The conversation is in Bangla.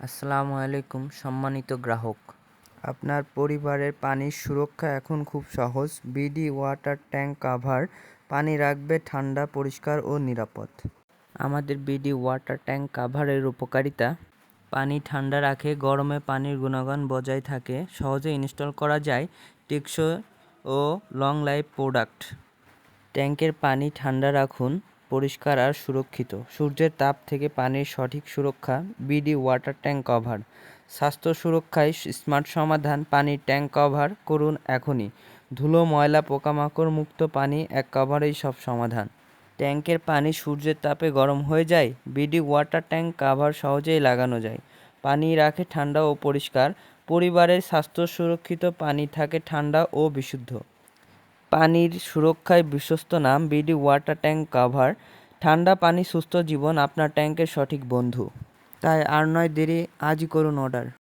আসসালামু আলাইকুম সম্মানিত গ্রাহক। আপনার পরিবারের পানির সুরক্ষা এখন খুব সহজ। বিডি ওয়াটার ট্যাঙ্ক কাভার পানি রাখবে ঠান্ডা পরিষ্কার ও নিরাপদ। আমাদের বিডি ওয়াটার ট্যাঙ্ক কাভারের উপকারিতা পানি ঠান্ডা রাখে গরমে পানির গুণগত বজায় থাকে সহজে ইনস্টল করা যায় টেকসই ও লং লাইফ প্রোডাক্ট ট্যাঙ্কের পানি ঠান্ডা রাখুন পরিষ্কার আর সুরক্ষিত। সূর্যের তাপ থেকে পানির সঠিক সুরক্ষা বিডি ওয়াটার ট্যাঙ্ক কভার স্বাস্থ্য সুরক্ষায় স্মার্ট সমাধান, পানির ট্যাঙ্ক কভার করুন এখনই। ধুলো, ময়লা, পোকামাকড় মুক্ত পানি এক কভারেই সব সমাধান। ট্যাঙ্কের পানি সূর্যের তাপে গরম হয়ে যায় বিডি ওয়াটার ট্যাঙ্ক কাভার সহজেই লাগানো যায়। পানি রাখে ঠান্ডা ও পরিষ্কার। পরিবারের স্বাস্থ্য সুরক্ষিত, পানি থাকে ঠান্ডা ও বিশুদ্ধ। পানির সুরক্ষায় বিশ্বস্ত নাম বিডি ওয়াটার ট্যাঙ্ক কাভার। ঠান্ডা পানি, সুস্থ জীবন আপনার ট্যাঙ্কের সঠিক বন্ধু। তাই আর নয় দেরি, আজই করুন অর্ডার।